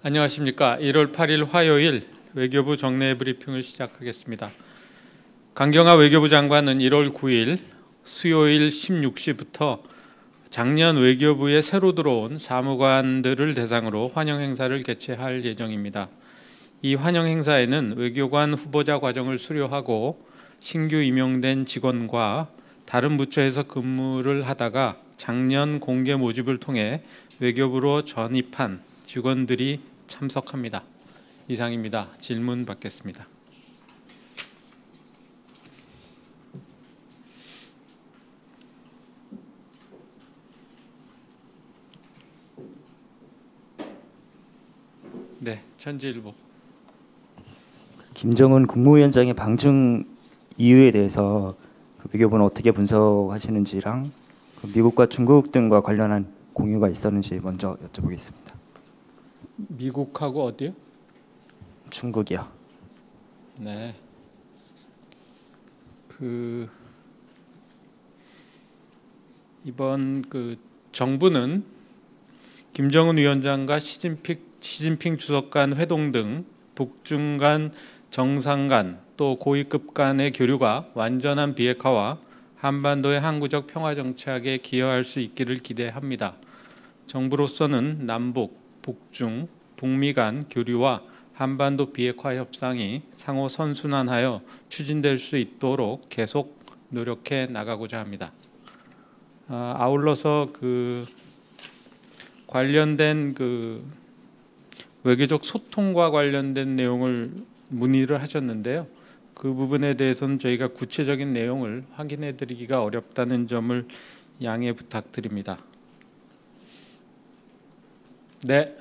안녕하십니까. 1월 8일 화요일 외교부 정례 브리핑을 시작하겠습니다. 강경화 외교부 장관은 1월 9일 수요일 16시부터 작년 외교부에 새로 들어온 사무관들을 대상으로 환영 행사를 개최할 예정입니다. 이 환영 행사에는 외교관 후보자 과정을 수료하고 신규 임용된 직원과 다른 부처에서 근무를 하다가 작년 공개 모집을 통해 외교부로 전입한 직원들이 참석합니다. 이상입니다. 질문 받겠습니다. 네, 천지일보. 김정은 국무위원장의 방중 이유에 대해서 그 외교부는 어떻게 분석하시는지랑 그 미국과 중국 등과 관련한 공유가 있었는지 먼저 여쭤보겠습니다. 미국하고 어디요? 중국이요. 네. 그 이번 그 정부는 김정은 위원장과 시진핑 시진핑 주석 간 회동 등 북중 간 정상 간 또 고위급 간의 교류가 완전한 비핵화와 한반도의 항구적 평화 정착에 기여할 수 있기를 기대합니다. 정부로서는 남북, 북중, 북미 간 교류와 한반도 비핵화 협상이 상호 선순환하여 추진될 수 있도록 계속 노력해 나가고자 합니다. 아, 아울러서 그 관련된 그 외교적 소통과 관련된 내용을 문의를 하셨는데요. 그 부분에 대해서는 저희가 구체적인 내용을 확인해 드리기가 어렵다는 점을 양해 부탁드립니다. 네.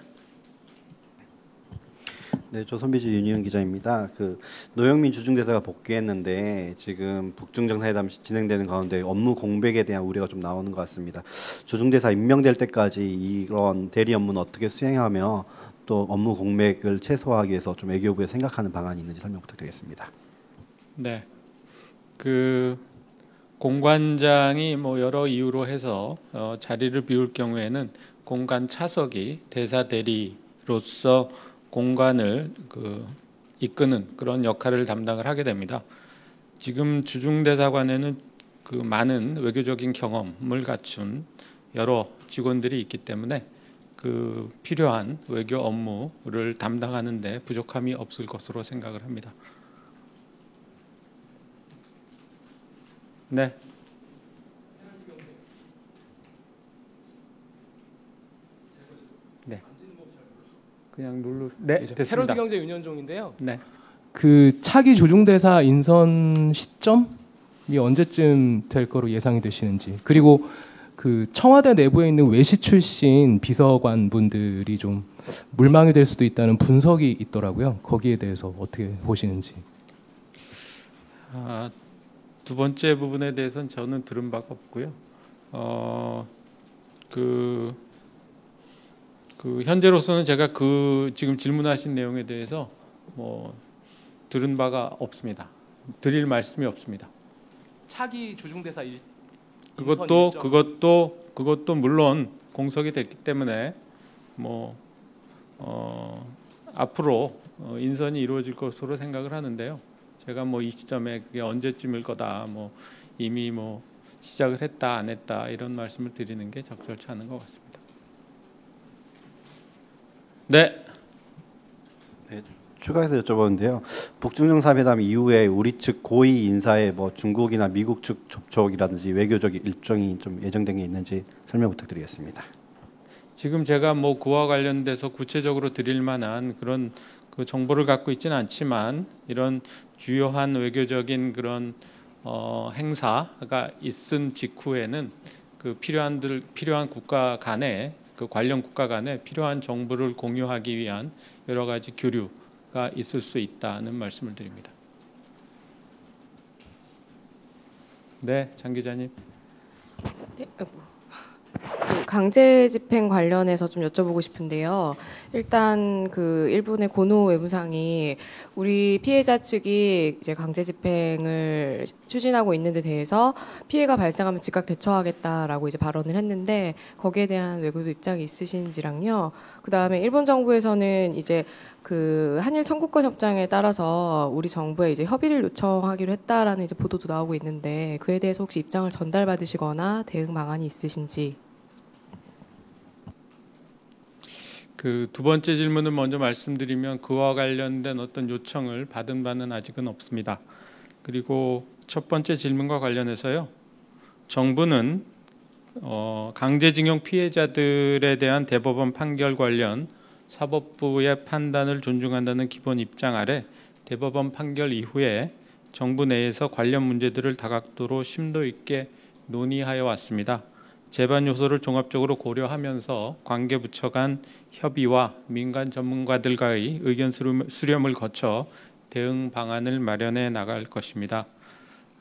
네, 조선비즈 윤희영 기자입니다. 그 노영민 주중대사가 복귀했는데 지금 북중 정상회담 진행되는 가운데 업무 공백에 대한 우려가 좀 나오는 것 같습니다. 주중대사 임명될 때까지 이런 대리 업무는 어떻게 수행하며 또 업무 공백을 최소화하기 위해서 좀 외교부에 생각하는 방안이 있는지 설명 부탁드리겠습니다. 네. 그 공관장이 뭐 여러 이유로 해서 어, 자리를 비울 경우에는 공관 차석이 대사 대리로서 공관을 그 이끄는 그런 역할을 담당을 하게 됩니다. 지금 주중 대사관에는 그 많은 외교적인 경험을 갖춘 여러 직원들이 있기 때문에 그 필요한 외교 업무를 담당하는데 부족함이 없을 것으로 생각을 합니다. 네. 네. 그냥 눌러. 네, 헤럴드 됐습니다. 경제 윤현종인데요. 네. 그 차기 조중대사 인선 시점이 언제쯤 될 거로 예상이 되시는지 그리고 그 청와대 내부에 있는 외시 출신 비서관 분들이 좀 물망이 될 수도 있다는 분석이 있더라고요. 거기에 대해서 어떻게 보시는지. 아, 두 번째 부분에 대해서는 저는 들은 바가 없고요. 어, 그, 그 현재로서는 제가 그 지금 질문하신 내용에 대해서 뭐 들은 바가 없습니다. 드릴 말씀이 없습니다. 차기 조중대사 일, 그것도 그것도 그것도 물론 공석이 됐기 때문에 뭐 어, 앞으로 어, 인선이 이루어질 것으로 생각을 하는데요. 제가 뭐 이 시점에 그게 언제쯤일 거다 뭐 이미 뭐 시작을 했다 안 했다 이런 말씀을 드리는 게 적절치 않은 것 같습니다. 네, 추가해서 여쭤보는데요. 북중 정상회담 이후에 우리 측 고위 인사의 뭐 중국이나 미국 측 접촉이라든지 외교적 일정이 좀 예정된 게 있는지 설명 부탁드리겠습니다. 지금 제가 뭐 그와 관련돼서 구체적으로 드릴 만한 그런 그 정보를 갖고 있지는 않지만 이런 주요한 외교적인 그런 어, 행사가 있은 직후에는 그 필요한들 필요한 국가 간에 그 관련 국가 간에 필요한 정보를 공유하기 위한 여러 가지 교류가 있을 수 있다는 말씀을 드립니다. 네, 장 기자님. 네, 강제 집행 관련해서 좀 여쭤보고 싶은데요. 일단 그 일본의 고노 외무상이 우리 피해자 측이 이제 강제 집행을 추진하고 있는 데 대해서 피해가 발생하면 즉각 대처하겠다라고 이제 발언을 했는데 거기에 대한 외국의 입장이 있으신지랑요. 그 다음에 일본 정부에서는 이제 그 한일 청구권 협정에 따라서 우리 정부에 이제 협의를 요청하기로 했다라는 이제 보도도 나오고 있는데 그에 대해서 혹시 입장을 전달받으시거나 대응 방안이 있으신지 그 두 번째 질문을 먼저 말씀드리면 그와 관련된 어떤 요청을 받은 바는 아직은 없습니다. 그리고 첫 번째 질문과 관련해서요. 정부는 어, 강제징용 피해자들에 대한 대법원 판결 관련 사법부의 판단을 존중한다는 기본 입장 아래 대법원 판결 이후에 정부 내에서 관련 문제들을 다각도로 심도 있게 논의하여 왔습니다. 재반 요소를 종합적으로 고려하면서 관계 부처 간 협의와 민간 전문가들과의 의견 수렴- 수렴을 거쳐 대응 방안을 마련해 나갈 것입니다.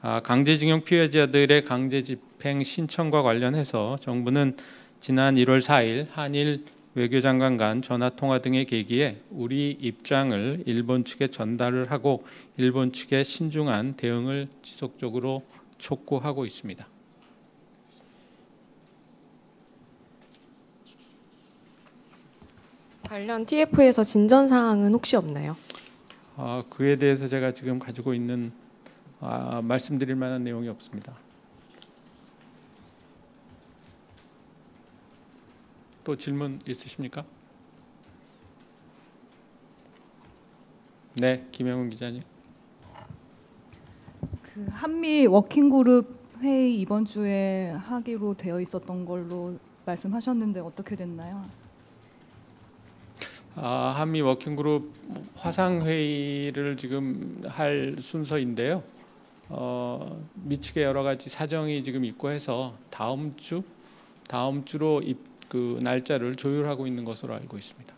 아, 강제징용 피해자들의 강제 집행 신청과 관련해서 정부는 지난 1월 4일 한일 외교장관 간 전화 통화 등의 계기에 우리 입장을 일본 측에 전달을 하고 일본 측의 신중한 대응을 지속적으로 촉구하고 있습니다. 관련 TF에서 진전 사항은 혹시 없나요? 아, 그에 대해서 제가 지금 가지고 있는 아, 말씀드릴 만한 내용이 없습니다. 또 질문 있으십니까? 네, 김영훈 기자님. 그 한미 워킹 그룹 회의 이번 주에 하기로 되어 있었던 걸로 말씀하셨는데 어떻게 됐나요? 아, 한미 워킹그룹 화상 회의를 지금 할 순서인데요. 어, 미측의 여러 가지 사정이 지금 있고 해서 다음 주 다음 주로 입, 그 날짜를 조율하고 있는 것으로 알고 있습니다.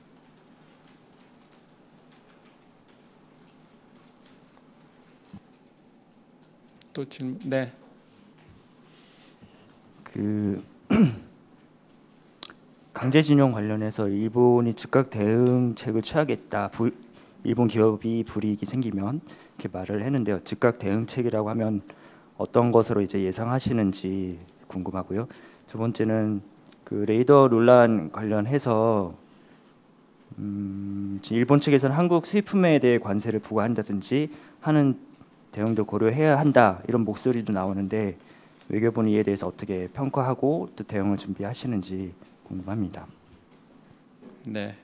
또 질문 네. 그 강제징용 관련해서 일본이 즉각 대응책을 취하겠다. 부, 일본 기업이 불이익이 생기면 이렇게 말을 했는데요. 즉각 대응책이라고 하면 어떤 것으로 이제 예상하시는지 궁금하고요. 두 번째는 그 레이더 논란 관련해서 음, 일본 측에서는 한국 수입품에 대해 관세를 부과한다든지 하는 대응도 고려해야 한다 이런 목소리도 나오는데 외교부는 이에 대해서 어떻게 평가하고 또 대응을 준비하시는지 궁금합니다. 네.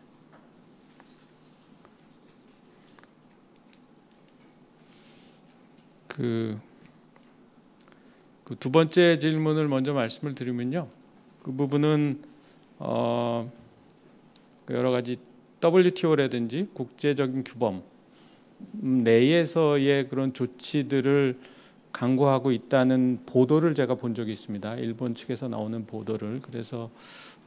그, 그 두 번째 질문을 먼저 말씀을 드리면요. 그 부분은 어, 그 여러 가지 WTO라든지 국제적인 규범 음, 내에서의 그런 조치들을 강구하고 있다는 보도를 제가 본 적이 있습니다. 일본 측에서 나오는 보도를 그래서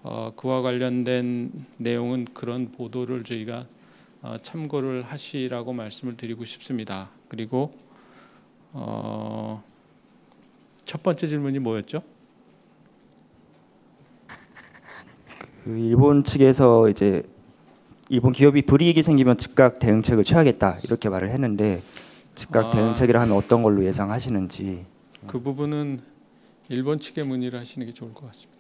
어, 그와 관련된 내용은 그런 보도를 저희가 어, 참고를 하시라고 말씀을 드리고 싶습니다. 그리고 어, 첫 번째 질문이 뭐였죠? 그 일본 측에서 이제 일본 기업이 불이익이 생기면 즉각 대응책을 취하겠다 이렇게 말을 했는데 즉각 아. 대응책이라 하면 어떤 걸로 예상하시는지 그 부분은 일본 측에 문의를 하시는 게 좋을 것 같습니다.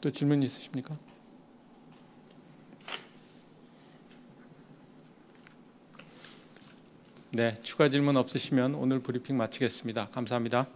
또 질문 있으십니까? 네, 추가 질문 없으시면 오늘 브리핑 마치겠습니다. 감사합니다.